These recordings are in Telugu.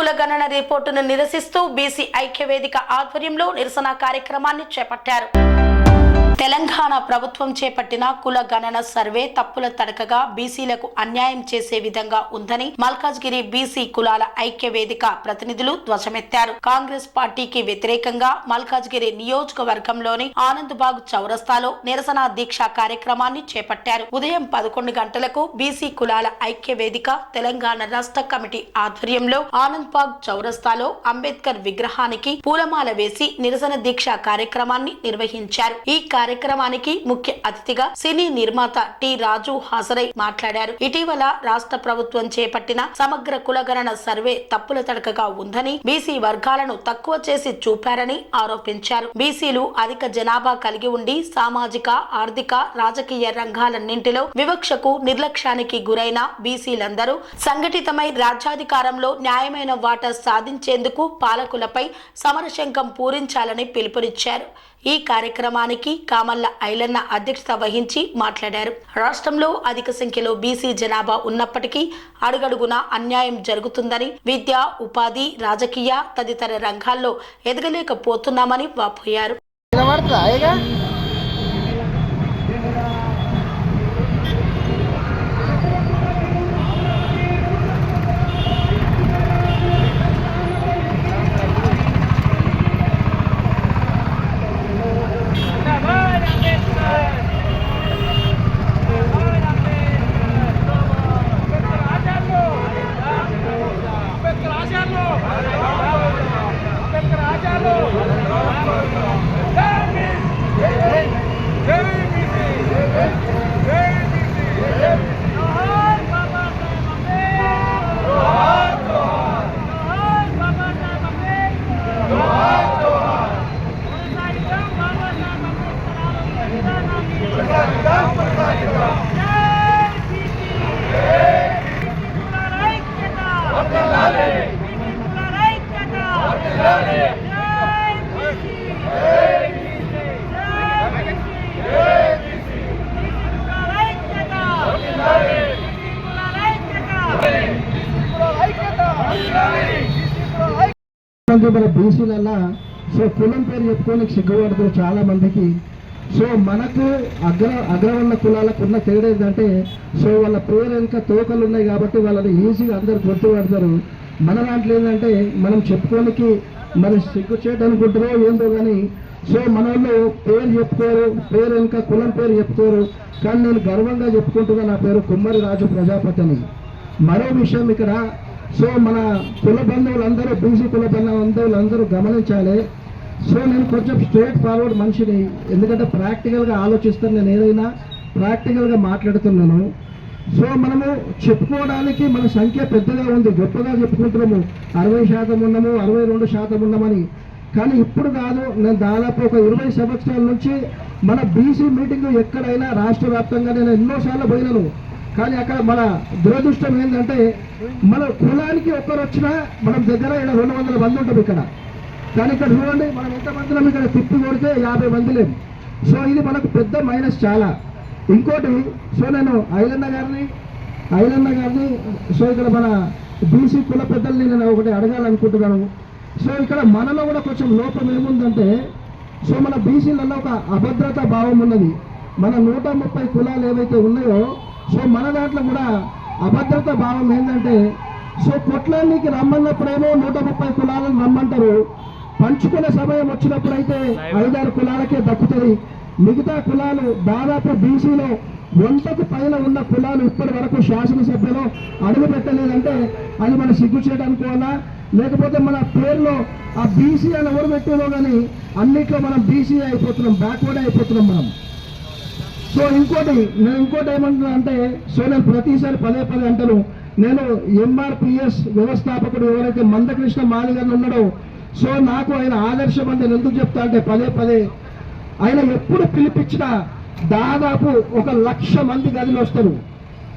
కులగణన రిపోర్టును నిరసిస్తూ బీసీ ఐక్యవేదిక ఆధ్వర్యంలో నిరసన కార్యక్రమాన్ని చేపట్టారు. తెలంగాణ ప్రభుత్వం చేపట్టిన కుల గణన సర్వే తప్పుల తడకగా బీసీలకు అన్యాయం చేసే విధంగా ఉందని మల్కాజ్గిరి బీసీ కులాల ఐక్య వేదిక ప్రతినిధులు ధ్వజమెత్తారు. కాంగ్రెస్ పార్టీకి వ్యతిరేకంగా మల్కాజ్గిరి నియోజకవర్గంలోని ఆనంద్బాగ్ చౌరస్తాలో నిరసన దీక్ష కార్యక్రమాన్ని చేపట్టారు. ఉదయం పదకొండు గంటలకు బీసీ కులాల ఐక్య వేదిక తెలంగాణ రాష్ట్ర కమిటీ ఆధ్వర్యంలో ఆనంద్బాగ్ చౌరస్తాలో అంబేద్కర్ విగ్రహానికి పూలమాల వేసి నిరసన దీక్ష కార్యక్రమాన్ని నిర్వహించారు. ఈ కార్య కార్యక్రమానికి ముఖ్య అతిథిగా సినీ నిర్మాత టి రాజు హాజరై మాట్లాడారు. ఇటీవల రాష్ట్ర ప్రభుత్వం చేపట్టిన సమగ్ర కులగణన సర్వే తప్పుల తడకగా ఉందని బీసీ వర్గాలను తక్కువ చేసి చూపారని ఆరోపించారు. బీసీలు అధిక జనాభా కలిగి ఉండి సామాజిక ఆర్థిక రాజకీయ రంగాలన్నింటిలో వివక్షకు నిర్లక్ష్యానికి గురైన బీసీలందరూ సంఘటితమై రాజ్యాధికారంలో న్యాయమైన వాటా సాధించేందుకు పాలకులపై సమరశంకం పూరించాలని పిలుపునిచ్చారు. ఈ కార్యక్రమానికి కామల్ల ఐలన్న అధ్యక్షత వహించి మాట్లాడారు. రాష్ట్రంలో అధిక సంఖ్యలో బీసీ జనాభా ఉన్నప్పటికీ అడుగడుగున అన్యాయం జరుగుతుందని విద్య ఉపాధి రాజకీయ తదితర రంగాల్లో ఎదగలేకపోతున్నామని వాపోయారు. వినబడుతుందా మన బీసీలల్లా సో కులం పేరు చెప్పుకొని సిగ్గుపడుతున్నారు చాలా మందికి. సో మనకు అగ్ర అగ్రవర్ణ కులాలకు ఉన్న తేడా ఏంటంటే సో వాళ్ళ పేరు వెనుక తోకలు ఉన్నాయి కాబట్టి వాళ్ళని ఈజీగా అందరు గుర్తుపడతారు. మన దాంట్లో ఏంటంటే మనం చెప్పుకోనికి మనం సిగ్గు చేయటనుకుంటారో ఏందో కానీ సో మన వాళ్ళు పేరు చెప్పుకోరు పేరు వెనుక కులం పేరు చెప్పుకోరు కానీ నేను గర్వంగా చెప్పుకుంటున్నా నా పేరు కుమ్మరి రాజు ప్రజాపతి అని. మరో విషయం ఇక్కడ సో మన కుల బంధువులందరూ బీసీ కుల బంధువులందరూ గమనించాలి. సో నేను కొంచెం స్ట్రేట్ ఫార్వర్డ్ మనిషిని ఎందుకంటే ప్రాక్టికల్గా ఆలోచిస్తాను నేను ఏదైనా ప్రాక్టికల్గా మాట్లాడుతున్నాను. సో మనము చెప్పుకోవడానికి మన సంఖ్య పెద్దగా ఉంది గొప్పగా చెప్పుకుంటున్నాము. అరవై శాతం ఉన్నాము అరవై రెండు శాతం ఉన్నామని. కానీ ఇప్పుడు కాదు నేను దాదాపు ఒక ఇరవై సంవత్సరాల నుంచి మన బీసీ మీటింగ్ ఎక్కడైనా రాష్ట్ర వ్యాప్తంగా నేను ఎన్నోసార్లు పోయినాను. కానీ అక్కడ మన దురదృష్టం ఏంటంటే మన కులానికి ఒక్కరు వచ్చినా మనం దగ్గర ఇక్కడ రెండు వందల మంది ఉంటాం ఇక్కడ. కానీ ఇక్కడ చూడండి మనం ఎంత మందిలో ఇక్కడ తిప్పి కొడితే యాభై మంది లేము సో ఇది మనకు పెద్ద మైనస్ చాలా. ఇంకోటి సో నేను ఐలన్న గారిని ఐలన్న గారిని సో ఇక్కడ మన బీసీ కుల పెద్దల్ని నేను ఒకటి అడగాలనుకుంటున్నాను. సో ఇక్కడ మనలో కూడా కొంచెం లోపం ఏముందంటే సో మన బీసీలలో ఒక అభద్రతా భావం ఉన్నది. మన నూట ముప్పై కులాలు ఏవైతే ఉన్నాయో సో మన దాంట్లో కూడా అభద్రత భావం ఏంటంటే సో కొట్లానికి రమ్మన్నప్పుడేమో నూట ముప్పై కులాలను రమ్మంటారు. పంచుకునే సమయం వచ్చినప్పుడైతే ఐదారు కులాలకే దక్కుతుంది. మిగతా కులాలు దాదాపు బీసీలో వంటకు పైన ఉన్న కులాలు ఇప్పటి వరకు శాసనసభ్యలో అడుగు పెట్టలేదంటే అది మన సిగ్గు చేయడానికోవాలా లేకపోతే మన పేరులో ఆ బీసీ అని ఎవరు పెట్టేదో కానీ అన్నిట్లో మనం బీసీ అయిపోతున్నాం బ్యాక్వర్డ్ అయిపోతున్నాం మనం. సో ఇంకోటి నేను ఇంకోటి ఏమంటున్నా అంటే సో నేను ప్రతిసారి పదే పదే అంటాను నేను ఎంఆర్పిఎస్ వ్యవస్థాపకుడు ఎవరైతే మందకృష్ణ మాలి గారు ఉన్నాడో సో నాకు ఆయన ఆదర్శం అంటే నేను ఎందుకు చెప్తా అంటే పదే పదే ఆయన ఎప్పుడు పిలిపించినా దాదాపు ఒక లక్ష మంది గదిలో వస్తారు.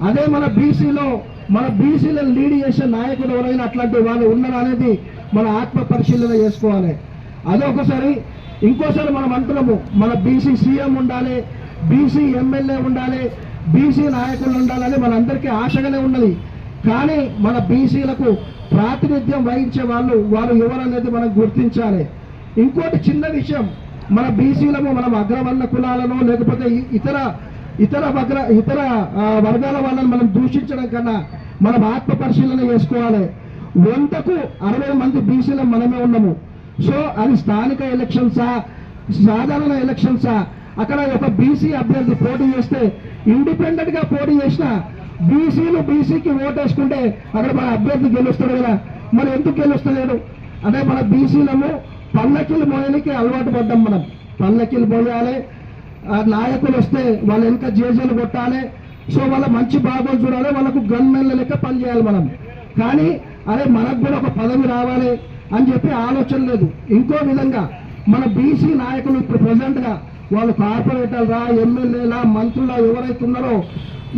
అదే మన బీసీలో మన బీసీలను లీడ్ చేసే నాయకుడు ఎవరైనా అట్లాంటి వాళ్ళు ఉన్నారా అనేది మన ఆత్మ పరిశీలన చేసుకోవాలి. అదొకసారి ఇంకోసారి మనం అంటున్నాము మన బీసీ సీఎం ఉండాలి బీసీ ఎమ్మెల్యే ఉండాలి బీసీ నాయకులు ఉండాలని మనందరికీ ఆశగానే ఉన్నది. కానీ మన బీసీలకు ప్రాతినిధ్యం వహించే వాళ్ళు వారు ఎవరనేది మనం గుర్తించాలి. ఇంకోటి చిన్న విషయం మన బీసీలము మనం అగ్రవర్ణ కులాలను లేకపోతే ఇతర ఇతర వగ్ర ఇతర వర్గాల వాళ్ళని మనం దూషించడం కన్నా మనం ఆత్మ పరిశీలన చేసుకోవాలి. వందకు అరవై మంది బీసీలు మనమే ఉన్నాము. సో అది స్థానిక ఎలక్షన్సా సాధారణ ఎలక్షన్సా? అక్కడ ఒక బీసీ అభ్యర్థి పోటీ చేస్తే ఇండిపెండెంట్గా పోటీ చేసిన బీసీలు బీసీకి ఓటేసుకుంటే అక్కడ మన అభ్యర్థి గెలుస్తాడు కదా. మరి ఎందుకు గెలుస్తలేడు? అంటే మన బీసీలము పల్లకిలు పోయడానికి అలవాటు పడ్డాం మనం. పల్లకిలు పోయాలి ఆ నాయకులు వస్తే వాళ్ళ వెనక జేజీలు కొట్టాలి. సో వాళ్ళ మంచి బాగోలు చూడాలి వాళ్ళకు గన్మెన్ల లెక్క పనిచేయాలి మనం. కానీ అరే మనకు కూడా ఒక పదవి రావాలి అని చెప్పి ఆలోచన లేదు. ఇంకో విధంగా మన బీసీ నాయకులు ఇప్పుడు ప్రజెంట్గా వాళ్ళు కార్పొరేటర్లా ఎమ్మెల్యేలా మంత్రులా ఎవరైతే ఉన్నారో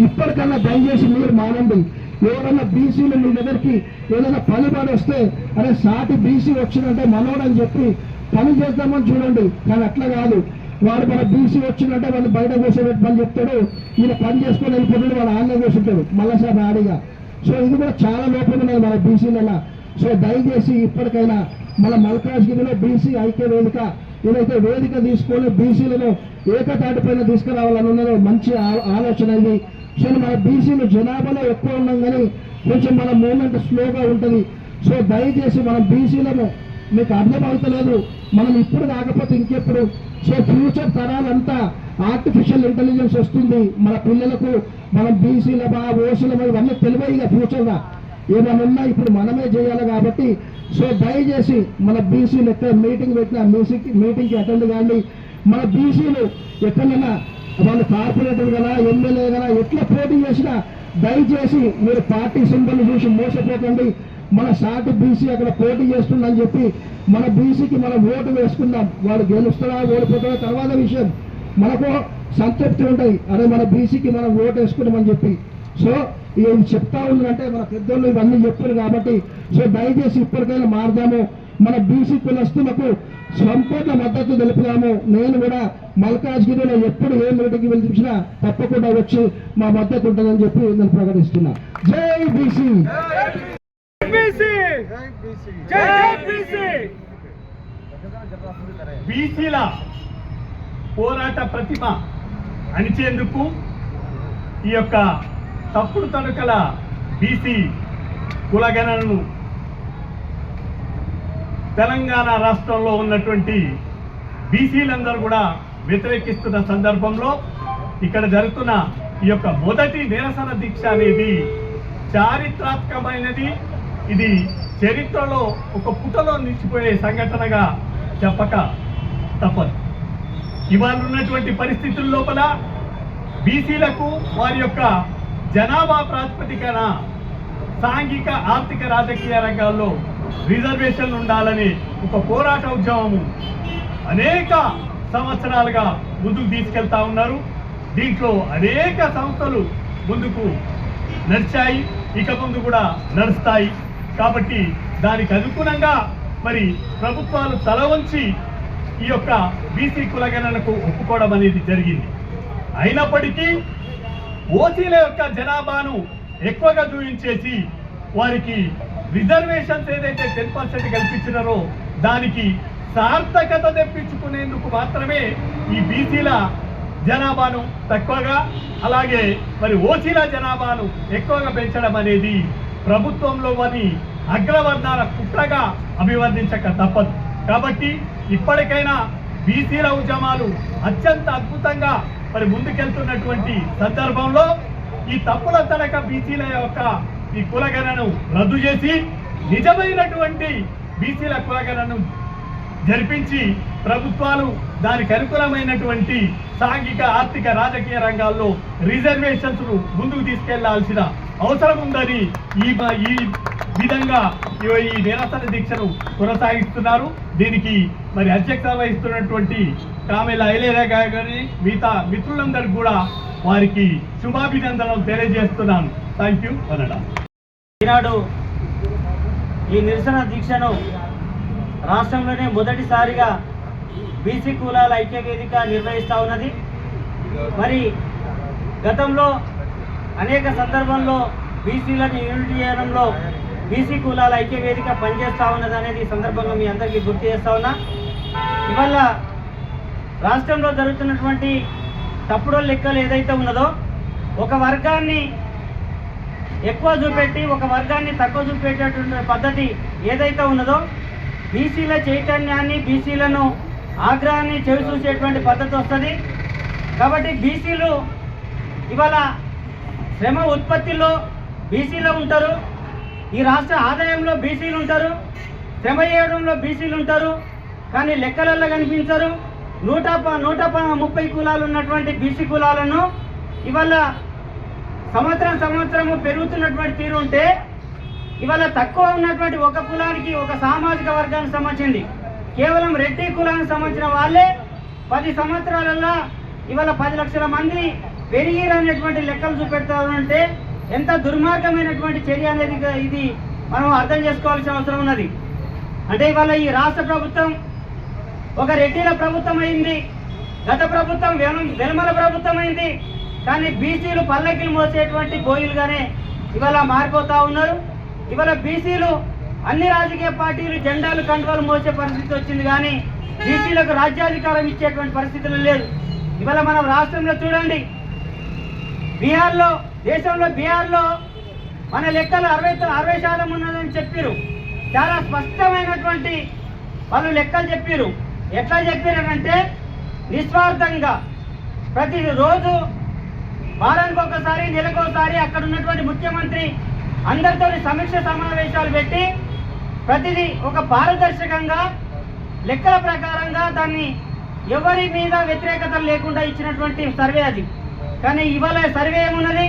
ఇప్పటికన్నా దయచేసి మీరు మానండి. ఏదైనా బీసీలు మీ దగ్గరికి ఏదైనా పని పని వస్తే అరే సాటి బీసీ వచ్చిందంటే మనోడని చెప్పి పని చేద్దామని చూడండి. కానీ అట్లా కాదు. వాడు మన బీసీ వచ్చిందంటే వాళ్ళు బయట కూర్చోబెట్టమని పని చెప్తాడు. ఈయన పని చేసుకొని వెళ్ళిపోతాడు వాళ్ళు ఆన్లైన్ కూర్చుంటాడు. మళ్ళా సార్ ఆడిగా. సో ఇది కూడా చాలా లోపం ఉన్నది మన బీసీలలో. సో దయచేసి ఇప్పటికైనా మన మల్కాజ్గిరిలో బీసీ ఐక్య వేదిక ఏదైతే వేదిక తీసుకొని బీసీలను ఏకతాటిపైన తీసుకురావాలని ఉన్నదో మంచి ఆలోచన ఇది. సో మన బీసీలు జనాభాలో ఎక్కువ ఉన్నాం కానీ కొంచెం మన మూమెంట్ స్లోగా ఉంటుంది. సో దయచేసి మనం బీసీలను మీకు అర్థమవుతలేదు. మనం ఇప్పుడు కాకపోతే ఇంకెప్పుడు. సో ఫ్యూచర్ తరాలంతా ఆర్టిఫిషియల్ ఇంటెలిజెన్స్ వస్తుంది. మన పిల్లలకు మనం బీసీలమా ఓసీల ఇవన్నీ తెలివైగా ఫ్యూచర్గా ఏమైనా ఉన్నా ఇప్పుడు మనమే చేయాలి కాబట్టి సో దయచేసి మన బీసీలు ఎక్కడ మీటింగ్ పెట్టినా మీసీకి మీటింగ్కి అటెండ్ కానీ మన బీసీలు ఎక్కడైనా వాళ్ళు కార్పొరేటర్ కదా ఎమ్మెల్యే కదా ఎట్లా పోటీ చేసినా దయచేసి మీరు పార్టీ సింబల్ చూసి మోసపోకండి. మన సాటి బీసీ అక్కడ పోటీ చేస్తుందని చెప్పి మన బీసీకి మనం ఓటు వేసుకుందాం. వాడు గెలుస్తాడా ఓడిపోతాడా తర్వాత విషయం. మనకు సంతృప్తి ఉంటుంది అదే మన బీసీకి మనం ఓటు వేసుకుందామని చెప్పి సో ఇవి చెప్తా ఉందంటే మన పెద్దోళ్ళు ఇవన్నీ చెప్పారు కాబట్టి సో దయచేసి ఇప్పటికైనా మారదాము. మన బీసీ కులస్తులకు సంపూర్ణ మద్దతు తెలుపుదాము. నేను కూడా మల్కాజ్గిరిలో ఎప్పుడు ఏ మీటింగ్కి చూసినా తప్పకుండా వచ్చి మా మద్దతు ఉంటుందని చెప్పి నేను ప్రకటిస్తున్నా. జై బీసీ జై బీసీ బీసీల పోరాట ప్రతిమ అణిచేందుకు ఈ యొక్క తప్పుడు తనుకల బీసీ కులగణను తెలంగాణ రాష్ట్రంలో ఉన్నటువంటి బీసీలందరూ కూడా వ్యతిరేకిస్తున్న సందర్భంలో ఇక్కడ జరుగుతున్న ఈ యొక్క మొదటి నిరసన దీక్ష అనేది చారిత్రాత్మకమైనది. ఇది చరిత్రలో ఒక పుటలో నిలిచిపోయే సంఘటనగా చెప్పక తప్పదు. ఇవాళ ఉన్నటువంటి పరిస్థితుల లోపల బీసీలకు వారి యొక్క జనాభా ప్రాతిపదికన సాంఘిక ఆర్థిక రాజకీయ రంగాల్లో రిజర్వేషన్లు ఉండాలని ఒక పోరాట ఉద్యమము అనేక సంవత్సరాలుగా ముందుకు తీసుకెళ్తా ఉన్నారు. దీంట్లో అనేక సంస్థలు ముందుకు నడిచాయి. ఇక ముందు కూడా నడుస్తాయి. కాబట్టి దానికి అనుగుణంగా మరి ప్రభుత్వాలు తల వంచి ఈ యొక్క బీసీ కులగణనకు ఒప్పుకోవడం అనేది జరిగింది. అయినప్పటికీ ఓసీల యొక్క జనాభాను ఎక్కువగా చూపించేసి వారికి రిజర్వేషన్స్ ఏదైతే టెన్ పర్సెంట్ కల్పించినారో దానికి సార్థకత తెప్పించుకునేందుకు మాత్రమే ఈ బీసీల జనాభాను తక్కువగా అలాగే మరి ఓసీల జనాభాను ఎక్కువగా పెంచడం అనేది ప్రభుత్వంలో వారి అగ్రవర్ణాల కుట్రగా అభివర్ణించక తప్పదు. కాబట్టి ఇప్పటికైనా బీసీల ఉద్యమాలు అత్యంత అద్భుతంగా మరి ముందుకెళ్తున్నటువంటి సందర్భంలో ఈ తప్పుల తడక బీసీల యొక్క ఈ కులగణను రద్దు చేసి నిజమైనటువంటి బీసీల కులగణను జరిపించి ప్రభుత్వాలు దానికి అనుకూలమైనటువంటి సాంఘిక ఆర్థిక రాజకీయ రంగాల్లో రిజర్వేషన్స్ ముందుకు తీసుకెళ్ళాల్సిన అవసరం ఉందని ఈ ఈ విధంగా ఈ- ఈ నిరసన దీక్షను కొనసాగిస్తున్నారు. దీనికి మరి అధ్యక్షత వహిస్తున్నటువంటి కామెల ఐలేరా గారి మిగతా మిత్రులందరికీ కూడా వారికి శుభాభినందనలు తెలియజేస్తున్నాను. థ్యాంక్ యూ కన్నడ ఈనాడు ఈ నిరసన దీక్షను రాష్ట్రంలోనే మొదటిసారిగా బీసీ కులాల ఐక్య వేదిక నిర్వహిస్తూ ఉన్నది. మరి గతంలో అనేక సందర్భంలో బీసీలను యూనిట్ చేయడంలో బీసీ కులాల ఐక్య వేదిక పనిచేస్తూ ఉన్నది అనేది సందర్భంగా మీ అందరికీ గుర్తు చేస్తా ఉన్నా. ఇవల్ల రాష్ట్రంలో జరుగుతున్నటువంటి తప్పుడు లెక్కలు ఏదైతే ఉన్నదో ఒక వర్గాన్ని ఎక్కువ చూపెట్టి ఒక వర్గాన్ని తక్కువ చూపెట్టేటువంటి పద్ధతి ఏదైతే ఉన్నదో బీసీల చైతన్యాన్ని బీసీలను ఆగ్రహాన్ని చెవి చూసేటువంటి పద్ధతి వస్తుంది. కాబట్టి బీసీలు ఇవాళ శ్రమ ఉత్పత్తిలో బీసీలో ఉంటారు ఈ రాష్ట్ర ఆదాయంలో బీసీలు ఉంటారు శ్రమ చేయడంలో బీసీలు ఉంటారు కానీ లెక్కలలో కనిపించరు. నూట నూట ముప్పై కులాలు ఉన్నటువంటి బీసీ కులాలను ఇవాళ సంవత్సరం సంవత్సరము పెరుగుతున్నటువంటి తీరు ఉంటే ఇవాళ తక్కువ ఉన్నటువంటి ఒక కులానికి ఒక సామాజిక వర్గానికి సంబంధించింది. కేవలం రెడ్డి కులానికి సంబంధించిన వాళ్ళే పది సంవత్సరాలలో ఇవాళ పది లక్షల మంది పెరిగిరనేటువంటి లెక్కలు చూపెడతారు అంటే ఎంత దుర్మార్గమైనటువంటి చర్య అనేది ఇది మనం అర్థం చేసుకోవాల్సిన అవసరం ఉన్నది. అంటే ఇవాళ ఈ రాష్ట్ర ప్రభుత్వం ఒక రెడ్డిల ప్రభుత్వం అయింది గత ప్రభుత్వం వెల- వెలమల ప్రభుత్వం అయింది కానీ బీసీలు పల్లకిలు మోసేటువంటి గోయిలుగానే ఇవాళ మారిపోతా ఉన్నారు. ఇవాళ బీసీలు అన్ని రాజకీయ పార్టీలు జెండాలు కండువాలు మోసే పరిస్థితి వచ్చింది కానీ బీసీలకు రాజ్యాధికారం ఇచ్చేటువంటి పరిస్థితులు లేదు ఇవాళ మనం రాష్ట్రంలో చూడండి. బీహార్లో దేశంలో బీహార్లో మన లెక్కలు అరవై అరవై శాతం ఉన్నదని చెప్పారు చాలా స్పష్టమైనటువంటి వాళ్ళు లెక్కలు చెప్పారు ఎట్లా చెప్పారంటే నిస్వార్థంగా ప్రతి రోజు వారానికి ఒకసారి నెలకోసారి అక్కడ ఉన్నటువంటి ముఖ్యమంత్రి అందరితో సమీక్ష సమావేశాలు పెట్టి ప్రతిదీ ఒక పారదర్శకంగా లెక్కల ప్రకారంగా దాన్ని ఎవరి మీద వ్యతిరేకత లేకుండా ఇచ్చినటువంటి సర్వే అది. కానీ ఇవాళ సర్వే ఏమున్నది?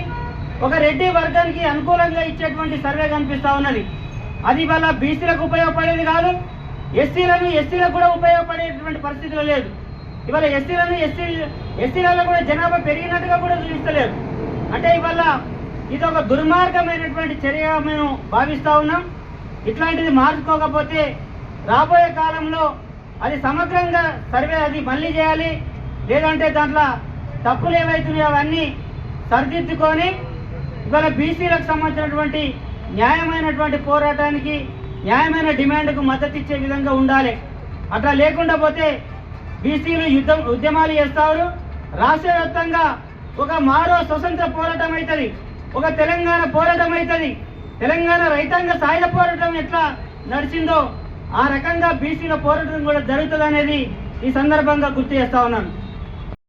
ఒక రెడ్డి వర్గానికి అనుకూలంగా ఇచ్చేటువంటి సర్వే కనిపిస్తూ ఉన్నది. అది ఇవాళ బీసీలకు ఉపయోగపడేది కాదు. ఎస్సీలను ఎస్సీలకు కూడా ఉపయోగపడేటువంటి పరిస్థితిలో లేదు. ఇవాళ ఎస్సీలను ఎస్సీ ఎస్సీలలో కూడా జనాభా పెరిగినట్టుగా కూడా చూపిస్తలేదు. అంటే ఇవాళ ఇది ఒక దుర్మార్గమైనటువంటి చర్యగా మేము భావిస్తూ ఉన్నాం. ఇట్లాంటిది మార్చుకోకపోతే రాబోయే కాలంలో అది సమగ్రంగా సర్వే అది మళ్ళీ చేయాలి. లేదంటే దాంట్లో తప్పులు ఏవైతున్నాయో అవన్నీ సరిదిద్దుకొని ఇవాళ బీసీలకు సంబంధించినటువంటి న్యాయమైనటువంటి పోరాటానికి న్యాయమైన డిమాండ్కు మద్దతు ఇచ్చే విధంగా ఉండాలి. అట్లా లేకుండా పోతే బీసీలు యుద్ధం ఉద్యమాలు చేస్తారు. రాష్ట్ర వ్యాప్తంగా ఒక మారో స్వతంత్ర పోరాటం అవుతుంది ఒక తెలంగాణ పోరాటం అవుతుంది తెలంగాణ రైతాంగ సాయుధ పోరాటం ఎట్లా నడిచిందో ఆ రకంగా బీసీల పోరాటం కూడా జరుగుతుంది అనేది ఈ సందర్భంగా గుర్తు చేస్తా ఉన్నాను.